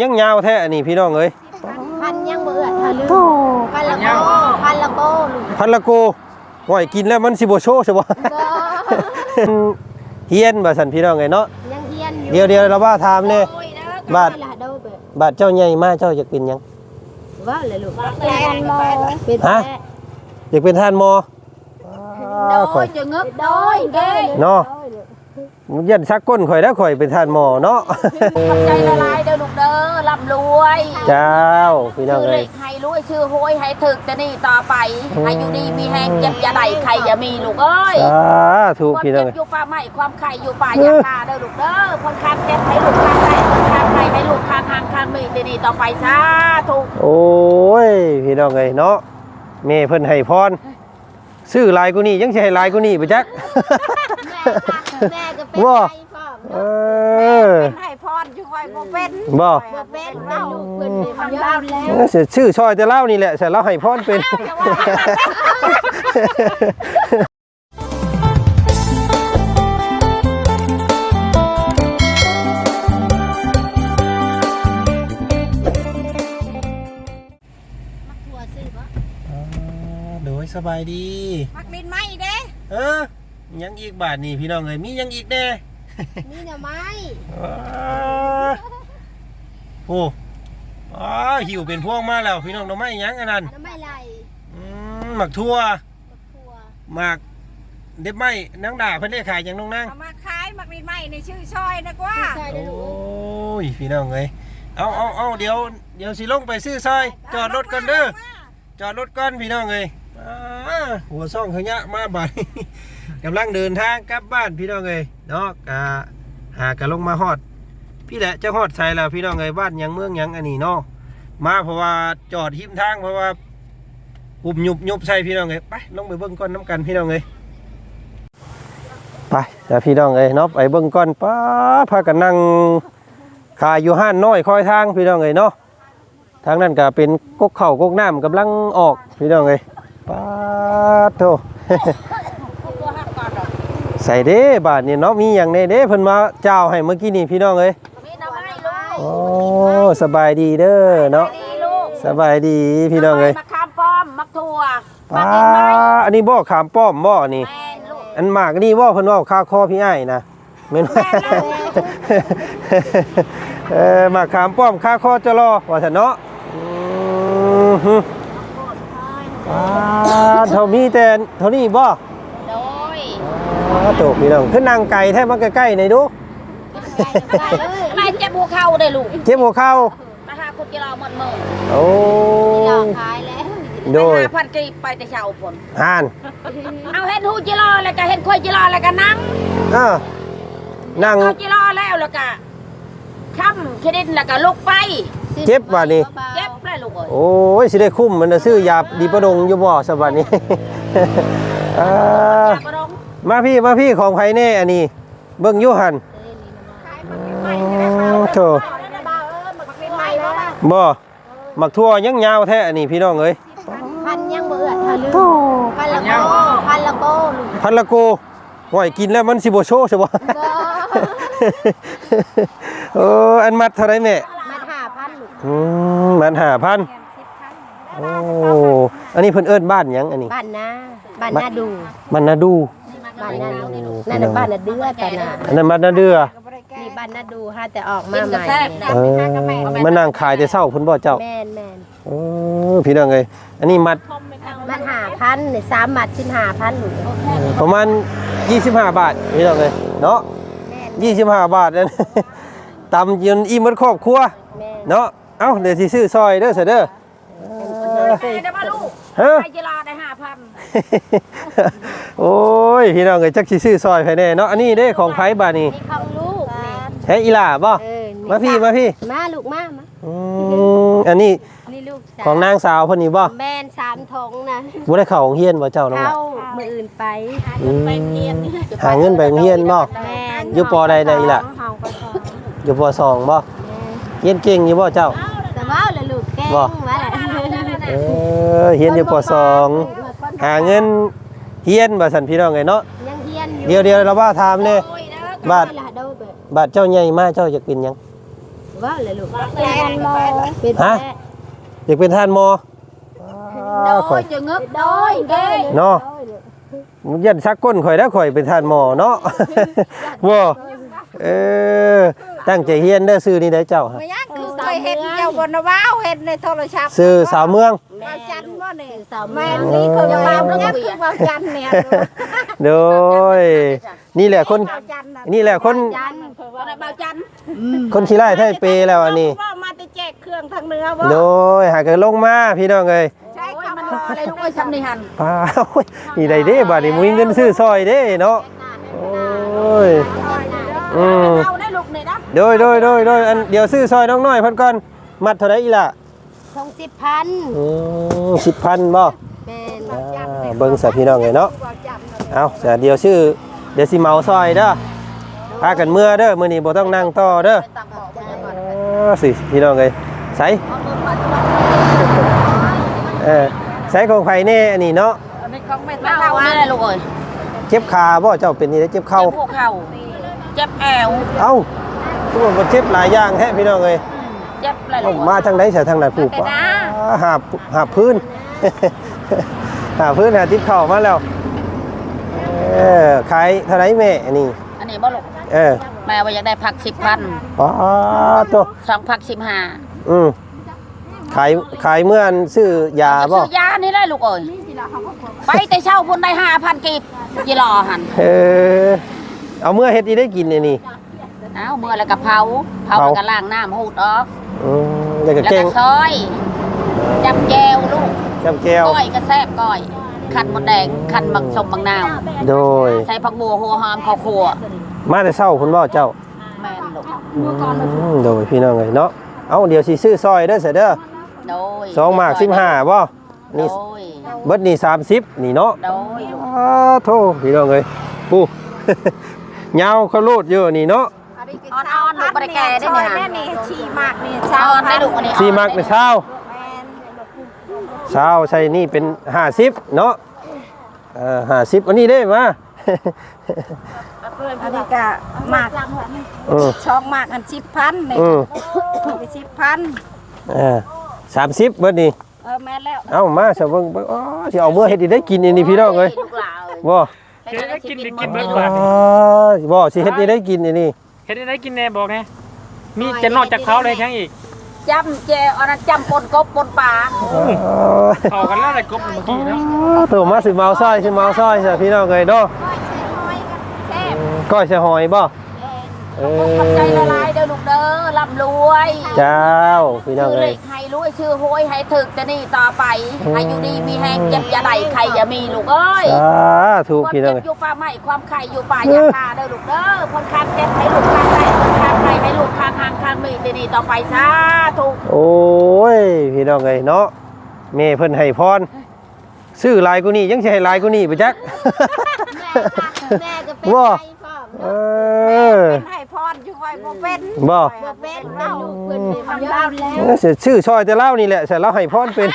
ยังยาวแท้อันนี้พี่น้องเอ้ยพันยังเบื่อทะลึ่งพันละโกพันละโกลูกพันละโกห่วยกินแล้วมันสิบ่โชว์ใช่บ่บ่เฮียนบ่สันพี่น้องเอ้ยเนาะยังเฮียนอยู่เดี๋ยวเดี๋ยวเราว่าถามเลยบาทละเด้อเบิดบาทเจ้าใหญ่มาเจ้าอยากเป็นหยังว่าเลยลูกเป็นโมเป็นฮะอยากเป็นท่านมอโดอ้าข่อยยจะงึบโดยเด้เนาะมัน ยันซักก้นข่อยแล้วข่อยเป็นท่านหมอเนาะขอบใจละลายเด้อลูกเด้อร่ำรวยเจ้าพี่น้องชื่อเอ้เล็ยกให้รวยชื่อโหยให้ถึกจะนี่ต่อไปให้อยู่ดีมีแหงเจ็บอย่าได้ใครอย่ามีลูกเอ้ยสาธุความพี่น้องเจ็บเอ้ย อยู่ป่าไม้ความไข่อยู่ป่าอยาคาเด้อลูกเด้อคนคานเจ็บให้ลูกคานไข่คนคานไข่ให้ลูกคานทางคานมีจะนี่ต่อไปสาธุโอ้ย พี่น้องเอ้ยเนาะแม่เพิ่นให้พรซื้อลายกูนี่ยังสิให้ลายกูนี่ไปจัก แม่ก็เป็นว่าไพ่พ่อเออเป็นให้พรช่วยบ่เป็นบ่บ่เป็นว่าลูกเพิ่นได้ทำแล้วแล้วเออชื่อซอยแต่เล่านี่แหละแต่เล่าให้พรเป็นมักทัวซื้อบ่โดยสบายดี มักดินไหมเด้ เออ ยังอีกบาทนี่พี่น้องเอ้ยมียังอีกแน่นี่น่ะไม้อ้าโอ้อ้าหิวเป็นพวงมาแล้ว พี่น้องเราไม่ยังอันนั้นน้ำไม้ไหลอืมหมักทั่วมักทัวหมักเด็บไม้นางด่าเพิ่นเรียกขายอย่างน้องนางเอามาขายมักดินไหมในชื่อช่อยนะกว่าใช่โอเด้อลูก้ยพี่น้องเอ้ยเอาเอาเอาเดี๋ยวเดี๋ยวสิลงไปซื้อซอยจอดรถก่อนเด้อจอดรถก่อนพี่น้องเอ้ยอ่าหัวซ่องขยะมาบ่าย กำลังเดินทางกลับบ้านพี่น้องเอ้ยเนาะกะหากะลงมาฮอด พี่แหละจะฮอดใส่แล้วพี่น้องเอ้ยบ้านยังเมืองยังอันนี้เนาะมาเพราะว่าจอดหิมทางเพราะว่าหุบหยุบหยุบใส่พี่น้องเอ้ยไปลงไปเบิ่งก่อนน้ำกันพี่น้องเอ้ยไปแต่พี่น้องเอ้ยเนาะไปเบิ่งก่อนป้าพากันนั่งขายอยู่ห้านน้อยคอยทางพี่น้องเอ้ยเนาะทางนั้นก็เป็นกกเข่ากกน้ำกำลังออกพี่น้องเอ้ยป้าโธ ใส่เด้บาทนี่เนาะมีอย่างในเด้เพิ่นมาเจ้าให้เมื่อกี้นี่พี่น้องเอ้ยมีน้ำไม้ลูกโอ้สบายดีเด้อเนาะดีลูกสบายดีพี่น้องเอ้ยมะขามป้อมมักถั่วมัป้ากดินไหมอันนี้บ่ขามป้อมบ่นี่ แม่นลูกอันหมากนี่บ่เพิ่นว่าข้าวคอพี่อ้ายนะแม่นบ่เออหมากขามป้อมข้าวคอจะรอว่าซั่นเนาะอือฮึป้าเท่ามีแต่เท่านี้บ่โดยอ๋อ โตพี่น้องขึ้นนางไก่แท้มาใกล้ๆหน่อยดูได้เลยไม่เจ็บหัวเข่าได้ลูกเจ็บหัวเข่าราคาคุณจะรอหมดมือโอ้ที่เราขายแล้วโดยห้าพันกีบไปแต่เช้าผลห่านเอาเห็นหูจิรอแล้วก็เห็นคอยจิรอแล้วก็นั่งเออนั่งเอาจิรอแล้วแล้วก็ค้ำเครดิตแล้วก็ลุกไปเจ็บว่ะนี่เจ็บเลยลูกเอ้ยโอ้ยสิได้คุ้มมันน่ะซื้อยาดีประดงอยู่บ่สบัดนี้ อ่าอย่าประดง มาพี่มาพี่ของไผแน่อันนี้ เบิ่งอยู่หั่นโอ้โธ่ไม่แล้วบ่หมักทั่วยังยาวแท้อันนี้พี่น้องเอ้ยพันยังเบื่อทะลึ่งพันละโกพันละโกลูกพันละโกห่วยกินแล้วมันสิบ่โชว์ใช่บ่บ่เอออันมัดเท่าไรแม่มันห้าพันลูกอืมมันหาพันโอ้ อันนี้เพิ่นเอิ้นบ้านหยังอันนี้ บ้านนาบ้านนาดู บ้านนาดู บ้านนาดูนั่นน่ะบ้านนาเดือแต่น่ะอันนั้นบ้านนาเดือนี่บ้านนาดูฮะแต่ออกมากินใหกระม่แทกนะเออมานั่งขายแต่เช้าเพิ่นบ่เจ้าแม่นแม่นเออพี่น้องเอ้ยอันนี้มัดมันห้าพันเนี่ยสามหมัดสิบห้าพันลูกประมาณ25บาทพี่น้องเอ้ยเนาะแม่น25บาทนั่นตำจนอิ่มหมดครอบครัวแม่นเนาะเอ้าเดี๋ยวสิซื้อซอยเด้อเสยเด้อแม่ได้มาลูก ฮะไปจิรอได้ห้าพันโอ้ย พี่น้องเอ้ยจักสิซื้อซอยไผแน่เนาะอันนี้เด้ของไผบาดนี้นี่ของลูกนี่แท้อีหล่าบ่เออนี่มาพี่มาพี่มาลูกมามาอืมอันนี้นี่ลูกสวของนางสาวเพิ่นนี่บ่แม่นสามทงนะบ่ได้เข้าโรงเรียนบ่เจ้าน้องเข้าล่ะมืออื่นไปอืมหาเงินไปโรงเรียนบ่ แม่นอยู่ปอใดใดล่ะ เฮาก็สอนอยู่ปสองบ่เรียนเก่งอยู่บ่เจ้าแต่ว่าเลยลูกแกล้งบ่ว่าแหละ เออเรียนอยู่ปสองหาเงินเฮียนบ่ซั่นพี่น้องไงเนาะยังเฮียนอยู่เดี๋ยวเดี๋ยวเราว่าถามเลยโอ้ยเด้อบาทละเด้อเบิดบาทเจ้าใหญ่มาเจ้าอยากเป็นหยังโว่าเลยลูกเป็นโมเป็นฮะอยากเป็นทานหมอโดอ้าวข่อยยจะงึกโดยเด้เนาะมันยันชักก้นข่อยแล้วข่อยเป็นทานหมอเนาะบ่เออตั้งใจเฮียนเด้อซื้อนี่ได้เจ้าฮะ บนว้าวเห็นในโทรศัพท์ซื้อสาวเมืองวาวจันทร์บ่เนี่ยสาวแม่แม่นนี่คือวาวเนี่ยคือวาวจันทร์เนี่ยโดยนี่แหละคนนี่แหละคนจันว้าวจันทร์คนขี้ไล่ไทยเปแล้วอันนี้ว่ามาแต่แจกเครื่องทางเหนือบ่โดยหากันลงมาพี่น้องเอ้ยใช่ค่ะมันรอะไรลูกเอ้ยซ้ำนี่หันป้าโอ้ยนี่ได้เด้บาดนี้มุ้ยเงินซื้อซอยเด้เนาะโอ้ยอืมเอาได้ลูกนี่นะโดยโดยโดยโดยอันเดี๋ยวซื้อซอยน้องน้อยเพิ่นก่อน มัดเท่าไหร่อีล่ะทงสิบพันอืมสิบพันบ่เป็นอ่าเบิ่งสะพี่น้องไงเนาะว้าวจันทร์น่ะเอาจะเดี๋ยวชื่อเดี๋ยวสิเมาซอยเด้อพากันเมื่อเด้อมื้อนี้บ่ต้องนั่งต่อเด้อตังบอกไปยังก่อนอ่าสิพี่น้องเอ้ยใส่เออใส่ของไผแน่อันนี้เนาะอันนี้ของไม่เท่านี่แหละลูกเอ้ยเจ็บขาบ่เจ้าเป็นนี่ได้เจ็บเข่าเจ็บหัวเข่าเจ็บแอวเอ้าตัวมันเจ็บหลายอย่างแท้พี่น้องเอ้ย เจ็บอะไรลูเอ้ากเอ้ยมาทางไหนเสียทางไหนผู้ปะอ่าหาบหาบพื้น หาพื้นหาทิศเข่ามาแล้ว เออขายเท่าไหรแม่อันนี้ อันนี้บ่ลูกเออ แม่ว่าอยากได้ผักสิบพันป๋าตัวสองผักสิบห้าอืมขายขายเมื่ออันซื้อยาบ่ซื้อยานี่แหละลูกเอ้ยไปแต่เช่าพุ่นได้ห้าพันกีบยี่รอหันเออเอาเมื่อเฮ็ดอีได้กินอันนี้เอ้าเมื่อแล้วก็เผาเผาเผาแล้วก็ล้างน้ำหูดออก อืมแล้วก็แล้วเก่ก็งซอยจำแจวลูกจำแก้ว ก้อยก็แซ่บก้อย ขันมดแดงขันบักสมบักนาว โดย ใส่ผักบัวหัวหอมข้าวคั่วมาแต่เช้าคุณบ่เจ้าแม่นลูกอืมโดยพี่น้องเอ้ยเนาะเอาเดี๋ยวสิซื้อซอยเด้อเสยเด้อโดยสองหมาก15บ่โดนี่ยเบิดนี่30นี่เนาะ โดยลูกอ้าโธ่พี่น้องเอ้ยปู ยาวเขาโลดเยอะนี่เนาะ อ่อนๆลูกบ่ได้แก่ได้เนี่ยแม่นี่ชีมากนี่อ่อนได้ลูกอันนี้สี่มักเป็นเช้าเช้าใช่นี่เป็นห้าสิบเนาะเอ่อห้าสิบอันนี้ได้มา อันนี้ก็มากอืมช่องมากอันสิบพันนี่อืมไปสิบพันเอ่าสามสิบเบิดนี่เออแม่แล้วเอ้ามาสะเบิ่งเบิ่งอ๋อสิเอาเมื่อเฮ็ดอีได้กินอันนี้พี่น้องเอ้ยลูกหลานเอ้ยบ่แล้วก็ได้กินกินเบิเบิดดบาลูกทอ๋อบ่สิเฮ็ดอีได้กินอันนี้ เฮ็ดได้กินแน่บอกแน่มีจะนอกจากเขาเลยทั้งอีกจำแจวอันนั้นจำปนกบปนปลาอ๋อเข้ากันแล้วแต่กบเมื่อกี้เนาะตัวมาสิเมาซอยสิเมาซอยซะพี่น้องเอ้ยเนาะก้อยใส่หอยบ่เอ ขอบใจละอลายเด้อลูกเด้อร่ำรวยเจ้าพี่น้องชื่อเอ้เล็ยกให้รวยชื่อห้วยให้ถึกแต่นี่ต่อไปให้อยู่ดีมีแห้งเจ็บอย่าใดใครอย่ามีลูกเอ้ยสาธุความพี่น้องเจ็บเอ้ย อยู่ป่าไม้ความไข่อยู่ป่าอยาคาเด้อลูกเด้อคนคานเจ็บให้ลูกคานไข่คนคานไข่ให้ลูกคานหางคานมีแต่นี่ต่อไปสาธุโอ้ย พี่น้องเอ้ยเนาะแม่เพิ่นให้พรซื้อหลายกูนี่ยังสิให้หลายกูนี่ไปจัก แม่ก็เป็นบ่ไพ่พ่อเออ เป็นให้ พรอยู่คอยบ่เป็นบ่บ่เป็นเล่าเพิ่นนี่มันเล่าแล้วเออสิชื่อซอยแต่เล่านี่แหละแต่เราให้พรเป็น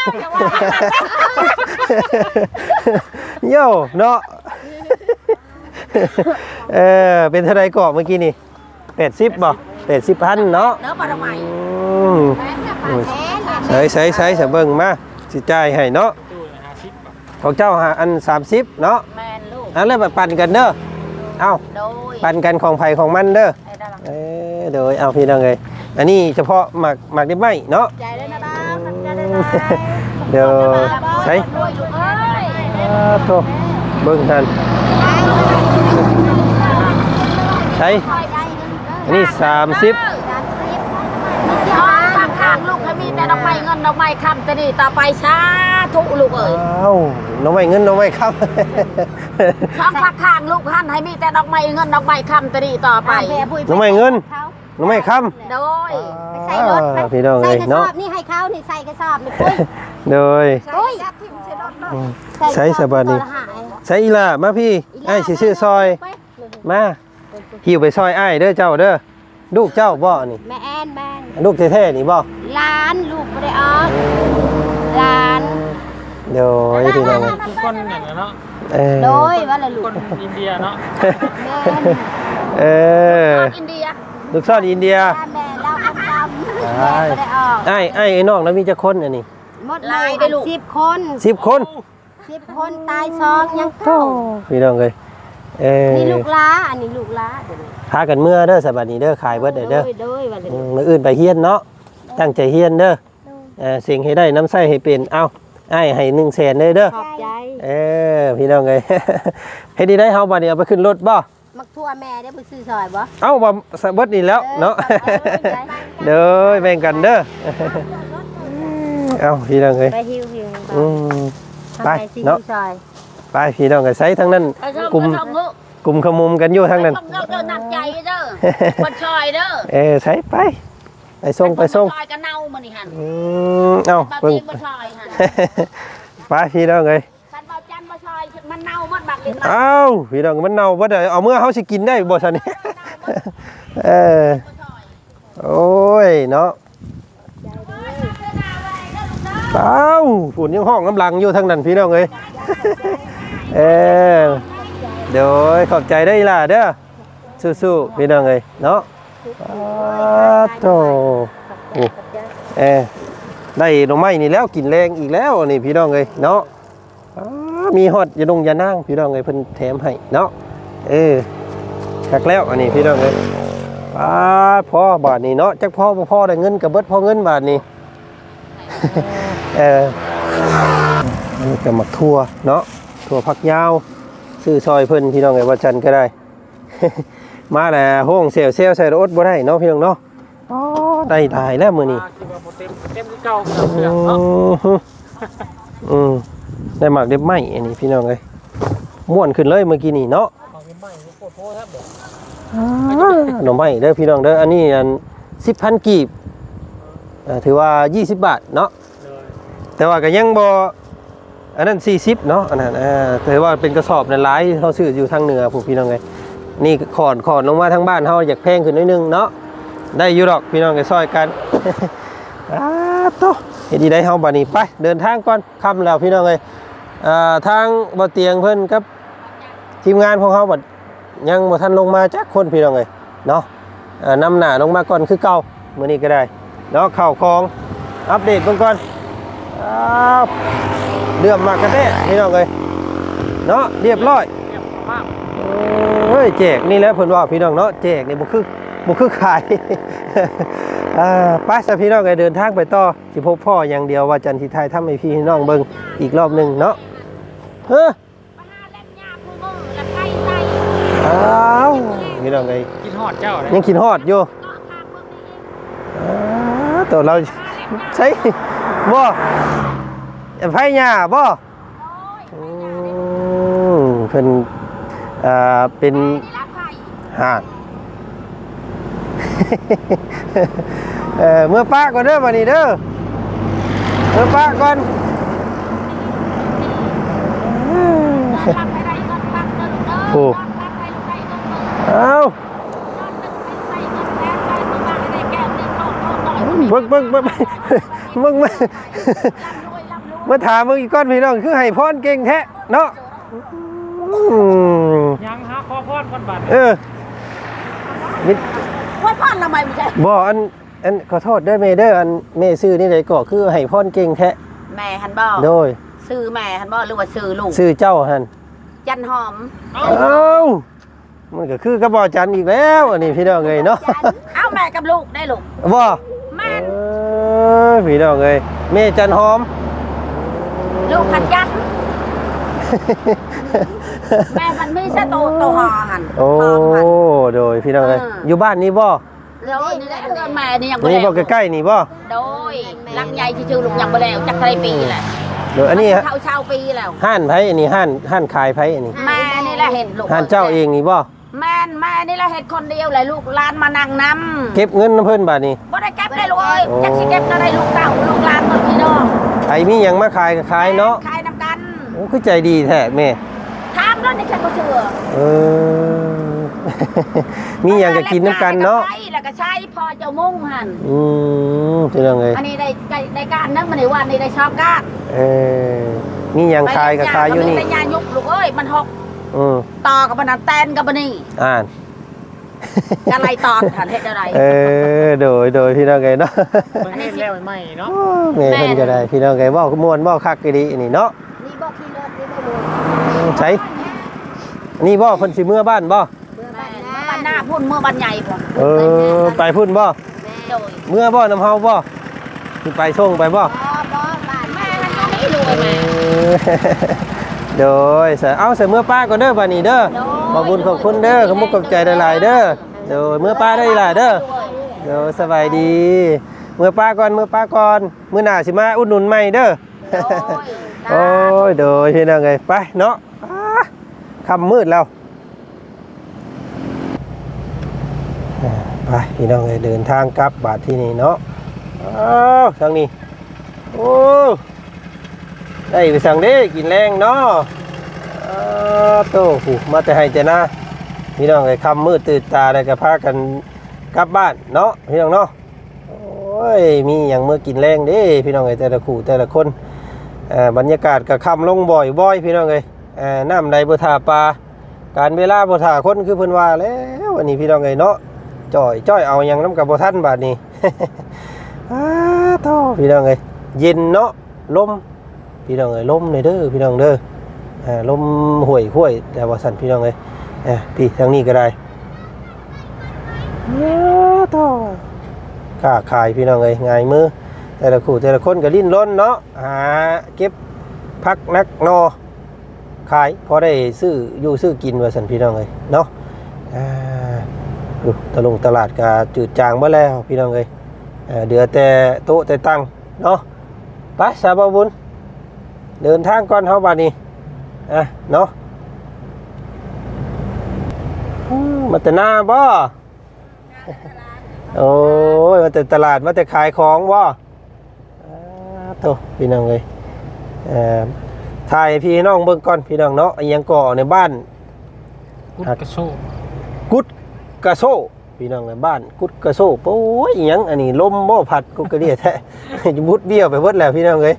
โย่เนาะเออเป็นเท่าไรก่อนเมื่อกี้นี่80บ่80พันเนาะเด้อป่าทำไมอืมใส่ใส่ใส่ใส่เบิ่งมาสิจ่ายให้เนาะตู้หาชิปของเจ้าหาอัน30เนาะแม่นลูกอันแล้วแบบปั่นกันเด้อเอ้าโดยปั่นกันของไผของมันเด้อให้ได้ละเอ้ยเดี๋ยวเอาพี่น้องเลยอันนี้เฉพาะหมักหมักได้ไหมเนาะใจได้นะบ้ามันจะได้นะเดี๋ยวใช้รวยลูกเอ้ยอ่าโตเบิ่งทันใช้อันนี้สามสิบสิออกข้างข้างๆลูกให้มีแต่ดอกไม้เงินดอกไม้คำแต่นี่ต่อไปสา ธุลูกเอ้ยอ้าวน้องไม่เงินน้องไม่ครับช่องข้างข้างๆลูกหันให้มีแต่ดอกไม้เงินดอกไม้คำแต่นี่ต่อไปน้องไม่เงินน้องไม่คโดยำใส่รถไปอ่าพี่น้องใส่เลยกระสอเนาะบนี่ให้เขานี่ใส่กระสอบนี่ปุ้ยโดยปุ้ยใส่สบายนี่ใช้อีหล่ามาพี่ไอ้ายสิชื่อซอยมาหิวไปซอยไอ้ายเด้อเจ้าเด้อลูกเจ้าบ่นี่แม่แอนแม่นลูกแท้ๆนี่บ่หลานลูกบ่ได้ออกหลาน เดี๋ยวพี่น้องเลยคือคนอย่างนั้นเนาะเออโดยว่าละลูคกนอินเดียเนาะแม่นเอออินเดียลูกซ่อนอินเดียถ้าแม่เราคำแม่ก็ได้ออกไอ้ไอ้ไอ้น้องแล้วมีจักคนอันนี้หมดเลยได้ลูกสิบคน10คนสิบคนตายซองยังเก้าพี่น้องเอ้ยเออนี่ลูกล้าอันนี้ลูกล้าเดี๋ยวนี้พากันเมื่อเด้อสบัดนี้เด้อขายเบิดเด้อเด้อโดยว่าเลยอืมมื้ออื่นไปเฮียนเนาะตั้งใจเฮียนเด้อเออสิ่งให้ได้น้ำใส่ให้เป็นเอา ไอ้ให้1แสนเลยเด้อ ขอบใจเออพี่น้องเอ้ย เฮ็ดดีได้เฮาบัดนี้เอาไปขึ้นรถบ่ มักทั่วแม่ได้ไปซื้อซอยบ่เอ้าบ่สะเบิดนี่แล้วเนาะ เด้อแบ่งกันเด้อ เอ้าพี่น้องเอ้ยไปหิวหิวอืมไปไปซื้อเนาะซอยไปพี่น้องเอ้ยใส่ทั้งนั้นไปชมกลุ่มไปชมลูกกลุ่มขมุมกันอยู่ทั้งนั้นไปชมเด้อเด้อน้ำใจเด้อคนชอยเด้อเออใส่ไป ไปส่งไปส่งชอยกันเน่ามานี่หันอืมเอ้าบาเพิ่งตีมาชอยหัน ไปพี่น้องเอ้ยคันบาจันมาชอยมันเน่าหมดบักเลยนะเอ้าพี่น้องมันเน่าบ่ได้เอาเมื่อเฮาสิกินได้บ่ซั่นนี่เออโอ้ยเนาะเอ้าฝุ่นยังห้องกำลังอยู่ทั้งนั้นพี่น้องเอ้ยเออเดี๋ยวขอบใจได้อล่ะเด้อสู้ๆพี่น้องเอ้ยเนาะอ้าโตโอ้เออ ได้หน่อไม้นี่แล้วกินแรงอีกแล้วนี่พี่น้องเอ้ยเนาะมีฮอดยาดงยานางพี่น้องเอ้ยเพิ่นแถมให้เนาะเออหักแล้วอันนี้พี่น้องเอ้ยป้าพ่อบาทนี้เนาะจักพ่อพ่อได้เงินกับเบิดพ่อเงินบาทนี้เอออันนี้ก็มักทั่วเนาะถั่วผักยาวซื้อซอยเพิ่นพี่น้องไอ้ว่าจันก็ได้ มาแล้วห้องเซลเซลใส่รถบ่ได้เนาะพี่น้องเนาะ ได้หลายแล้วมื้อนี้คิดว่าบ่เต็มเต็มคือเก่าอืเรื่องเนาะมอืมได้หมากเด็บไม้อันนี้พี่น้องเอ้ยม่วนขึ้นเลยเมื่อกี้นี่เนาะเอาเป็นไม้โคตรโพครับเด้อหน่อไม้เด้อพี่น้องเด้ออันนี้อัน10,000กีบอ่าถือว่า 20 บาทเนาะเลยแต่ว่าก็ยังบ่อันนั้น 40 เนาะอันนั้นเออถือว่าเป็นกระสอบนั้นหลายเฮาซื้ออยู่ทางเหนือพวกพี่น้องเอ้ยนี่ขอนขอนลงมาทางบ้านเฮาอยากแพงขึ้นหนิดนึงเนาะ ได้อยู่ดอกพี่น้องก็ซอยกันอ้าโตเฮ็ดดีได้เฮาบัดนี้ไปเดินทางก่อนค่ำแล้วพี่น้องเอ้ยอ่าทางบ่เตียงเพิ่นกับทีมงานของเฮาบัดยังบ่ทันลงมาจักคนพี่น้องเอ้ยเนาะอ่านำหน้าลงมาก่อนคือเก่ามื้อนี้ก็ได้เนาะเข้าของอัปเดตเบิ่งก่อนอ้าวเดือมมากกันแน่พี่น้องเลยเนาะเรียบร้อยเรียบมากเฮ้ยแจกนี่แหล้วเพิ่นว่าพี่น้องเนาะแจกนี่บ่คือ บ่คือขายอ่าไปซะพี่น้องเลยเดินทางไปต่อสิพบพ่ออย่างเดียวว่าจันทร์สิไทยทำให้พี่ให้น้องเบิ่งอีกรอบหนึงเนาะเฮ้อปัญหาเล่มยาผู้มือและไก่ใส่อ้าวพี่น้องเลยกินฮอดเจ้าเลยยังคิดฮอดอยู่เกาะทางเมืองนี้อ้าวตัวเราใช่บ่ไผหญ้าบ่อืมเพิ่นอ่าเป็นรับไผ่หาด เออเมื่อป้าก่อนเด้อบัดนี้เด้อเมื่อป้าก่อนรับไผ่ไรก็รับเด้อลูกเด้อโอ้รับไผ่ลูกไก่ลูกเด้อเอ้าใส่เงินแทนไปตัวบ้านได้แก้วหนึงโตโตต่อยเบิ่งเบิ่งเบิ่งเบิ่งมาร่ำรวยร่ำรวยมาถามมึงอีกก้อนพี่น้องคือให้พรเก่งแท้เนาะอืมยังหาขอพรก่อนบัดเออมิว่าพ่อ ทำไมไม่ใช่บ่อันอันขอโทษเด้อเมเด้ออันเมซื้อนี่ได้ก็คือให้พรเก่งแท้แม่หันบอกโดยซื้อแม่หันบอกหรือว่าซื้อลูกซื้อเจ้าหั่นจันหอมเอ้าเอ้ามันก็คือกระบอกจันอีกแล้ว อันนี้พี่น้องเอ้ยเนาะเอาแม่กับลูกได้ลูกบ่แม่เอ้ยพี่น้องเอ้ยแม่จันหอม ลูกขันจันแม่มันไม่ใช่โตโตหอหันโอ้หอมหันโดยพี่น้องเอ้ยเออออยู่บ้านนี้บ่ แล้วนี่แหละเพื่อนแม่นี่ยังนี่บ่แล้วใกล้ๆนี่บ่โดยลำใหญ่ที่ชื่อลูกยังบ่แล้วจักไรปีแหละโดยอันนี้ฮะเข้าเช่าปีแล้วห้านไผอันนี้ห้านห้านขายไผอันนี้แม่นี่แหละเห็นลูกห้านเจ้าเองนี่บ่แม่นแม่นี่แหละเห็นคนเดียวเลยลูกหลานมานั่งนำเก็บเงินน้ำเพิ่นบาดนี้บ่ได้เก็บได้ลูกเอ้ยโอ้จักสิเก็บก็ได้ลูกเต่าลูกหลานหมดพี่น้องไผมีหยังมาขายก็ขายเนาะขายน้ำกันโอ้คือใจดีแท้แม่ ถามแล้วนี่ฉันก็เชื่อเออ มีหยังก็กินน้ำกันเนาะใช้แล้วก็ใช้พอเจ้ามุ่งหันอืมพี่น้องเอ้ยอันนี้ได้ได้ได้การนะมันในวันนี้ได้ชอบการเออมีหยังขายก็ขายอยู่นี่ไปยายุกลูกเอ้ย มันหกอืมต่อกับมันนนแตนกับมันนี่อ่านจะไรตอนหันเฮ็ดอะไร เออ โดย โดยพี่น้องไงเนาะประเทศแล้วใหม่ๆเนาะแม่เพิ่นก็ได้ พี่น้องไงเว้าม่วนเว้าคักอีดีนี่เนาะ นี่บ่ขี่รถนี่บ่บ่ใช่ นี่บ่เพิ่นสิเมื่อบ้านบ่เมื่อแม่บ้านเมื่อนะวันหน้าพุ่นเมื่อวันใหญ่พุ่นเออไปพุ่นบ่โดยเมื่อบ่น้ำเฮาบ่สิไปส่งไปบ่บ่บ่บ้านแม่มันก็ไม่รวยเอแม่อโดยเสยเอาเสยเมื่อป้าก่อนเด้อบัดนี้เด้อขอบคุญขอบคุณเด้อขอบมุกขอบใจหลายๆเด้อโดยเมื่อป้าได้หลายเด้อโดยสบายดี เมื่อป้าก่อนเมื่อป้าก่อนมื้อหน้าสิมาอุดหนุนใหม่เด้อโอ้ยโดยพี่น้องเอ้ยไปเนาะอ่า ค่ำมืดแล้วไปพี่น้องเอ้ยเดินทางกลับบาทที่นี่เนาะอ้าวทางนี้ โอ้ได้ไปสั่งเด้กินแรงเนาะโตผูมาแต่ให้แต่น้าพี่น้องเอ้ยค่ำมืดตื่นตาได้ก็พากันกลับบ้านเนาะพี่น้องเนาะโอ้ยมีอย่างเมื่อกินแรงเด้พี่น้องเอ้ยแต่ละคู่แต่ละคนบรรยากาศกับคำลงบ่อยบ่อยพี่น้องเลย น้ำใดบ่ท่าปลาการเวลาบ่ท่าคนคือเพิ่นว่าแล้ววันนี้พี่น้องเอ้ยเนาะจ่อยจ้อยเอาหยังน้ำกับบ่ทันบาดนี้อ้าโตพี่น้องเอ้ยเย็นเนาะลมพี่น้องเอ้ยลมเลยเด้อพี่น้องเด้ออ่าลมห่วยห้วยแต่ว่าสั่นพี่น้องเอ้ยเอ่พี่ทางนี้ก็ได้อ้าโตค้าขายพี่น้องเอ้ยง่ายมือแต่ละคู่แต่ละคนก็ลิ้นล้นเนาะหาเก็บพักนักนอ ขายพอได้ซื้ออยู่ซื้อกินว่าสันพี่น้องเลยเนาะอ่าดูตะลงตลาดก็จืดจางมาแล้วพี่น้องเลยอ่าเดือแต่โต๊ะแต่ตังเนาะไปสาบบุญเดินทางก่อนเฮาบาดนี้อะเนาะอืมมาแต่หน้าบ่โอ้ยมาแต่ตลาดมาแต่ขายของบ่อ่าโตพี่น้องเลยเอ่อ ถ่ายให้พี่น้องเบิ่งก่อนพี่น้องเนาะอิหยังก่อในบ้าน กุดกระโซกุดกระโซพี่น้องในบ้าน กุดกระโซโอ้ยอิหยังอันนี้ลมบ่พัดกุดกระเดียแท้จะมุดเบี้ยวไปเบิดแล้วพี่น้องเลย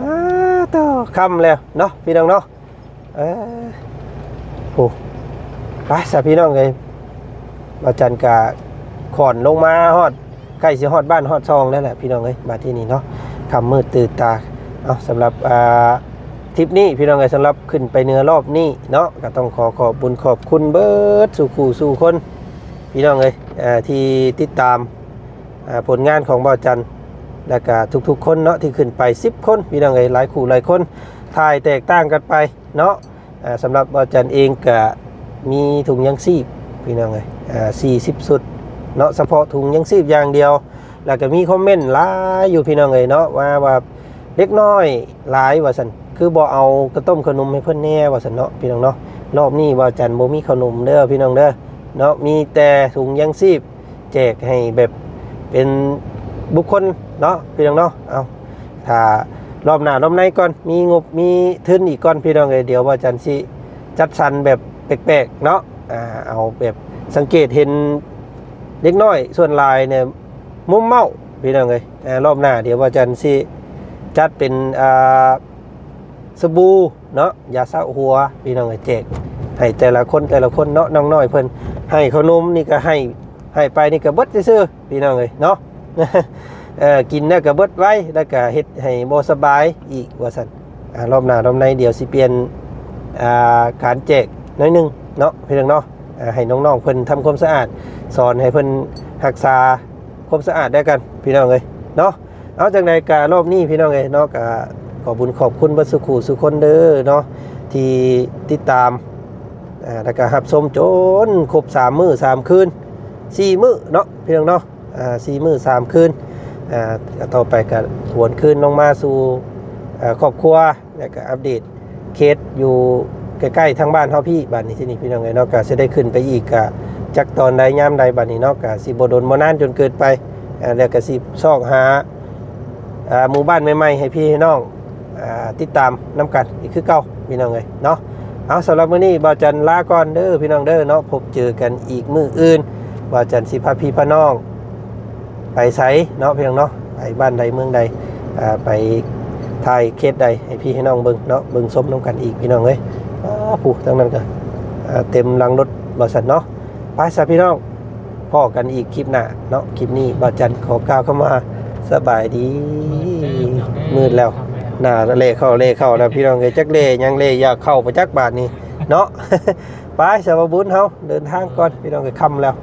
อ่าโตค่ำแล้วเนาะพี่น้องเนาะเออโอ้ไปสะพี่น้องเลยอาจารย์กะขอนลงมาฮอดใกล้สิฮอดบ้านฮอดซองแล้วแหละพี่น้องเอ้ยมาที่นี่เนาะคำมืดตื่นตา เอาสำหรับอ่าทริปนี้พี่น้องเอ้ยสำหรับขึ้นไปเหนือรอบนี้เนาะก็ต้องขอขอบบุญขอบคุณเบิร์ดสู่คู่สู่คน พี่น้องเอ้ยอ่าที่ติดตามอ่าผลงานของบ่าวจันทร์และก็ทุกๆ คนเนาะที่ขึ้นไป 10 คนพี่น้องเอ้ยหลายคู่หลายคนถ่ายแตกต่างกันไปเนาะอ่าสำหรับบ่าวจันทร์เองก็มีถุงยังชีพพี่น้องเอ้ยอ่า40สุดเนาะเฉพาะถุงยังซีบอย่างเดียว แล้วก็มีคอมเมนต์หลายอยู่พี่น้องเอ้ยเนาะว่าว่า เล็กน้อยหลายว่าสันคือบ่เอากระต้มขนมให้เพิ่นแน่ว่าสันเนาะพี่น้องเนาะรอบนี้ว่าจันบ่มีขนมเด้อพี่น้องเด้อเนาะมีแต่ถุงยังซีบแจกให้แบบเป็นบุคคลเนาะพี่น้องเนาะเอาถ้ารอบหน้ารอบในก่อนมีงบมีทุนอีกก่อนพี่น้องเอ้ยเดี๋ยวว่าจันสิจัดสรรแบบแปลกๆเนาะอ่าเอาแบบสังเกตเห็นเล็กน้อยส่วนลายเนี่ยมุมเมาพี่น้องเลยอ่ารอบหน้าเดี๋ยวว่าจันสิ จัดเป็นอ่าสบู่เนาะยาสระหัวพี่น้องเลยแจกให้แต่ละคนแต่ละคนเนาะน้องน้อยเพิ่นให้ขนมนี่ก็ให้ให้ไปนี่ก็เบิดซื่อๆพี่น้องเลยเนาะเออกินแล้วก็เบิดไว้แล้วก็เฮ็ดให้บ่สบายอีกว่าซั่นอ่ารอบหน้ารอบในเดี๋ยวสิเปลี่ยนอ่าการแจกน้อยหนึงเนาะพี่น้องเนาะอ่าให้น้องๆเพิ่นทำความสะอาด สอนให้เพิ่นรักษาความสะอาดได้กันพี่น้องเอ้ยเนาะ เอาจากในการรอบนี้พี่น้องเอ้ยเนาะก็ขอบุญขอบคุณบัสุขูสุคนเด้อเนาะที่ติดตามแล้วก็รับชมจนครบ3มื้อ3คืน4มื้อเนาะพี่น้องเนาะอ่า4มื้อ3คืนอ่าต่อไปก็หวนคืนลงมาสู่ครอบครัวแล้วก็อัปเดตเคสอยู่ใกล้ๆทางบ้านเฮาพี่บ้านนี้ที่นี่พี่น้องเอ้ยเนาะก็สิได้ขึ้นไปอีกก็จักตอนใดยามใดบัดนี้เนาะก็สิบ่โดนบ่นานจนเกินไปแล้วก็สิซอกหา หมู่บ้านใหม่ๆให้พี่ให้น้องอติดตามนํกันอีกคือเก่าพี่น้องเอ้ยเนาะเอาสำหรับมื้อนี้บ่าวจันลาก่อนเด้อพี่น้องเด้อเนาะพบเจอกันอีกมื้ออื่นบ่าวจันสิพาพี่พาน้อง ไปไสเนาะพี่น้องเนาะไปบ้านใดเมืองใดไปถ่ายเคสใดให้พี่ให้น้องเบิ่งเนาะเบิ่งชมนํกันอีกพี่น้องเอ้ยผู้ทั้งนั้นก็เต็มลังรถบ่ซั่นเนาะไปสะพี่น้องพอกันอีกคลิปหน้าเนาะคลิปนี้บ่าวจันขอกล่าวเข้ามา สบายดีมืดแล้วหน้าเละเข้าเละเข้าแล้วพี่น้องเอ้ยจักเละยังเละอยากเข้าไปจักบาทนี่เนาะ ไปสาวบุญเฮาเดินทางก่อนพี่น้องเอ้ยค่ำแล้ว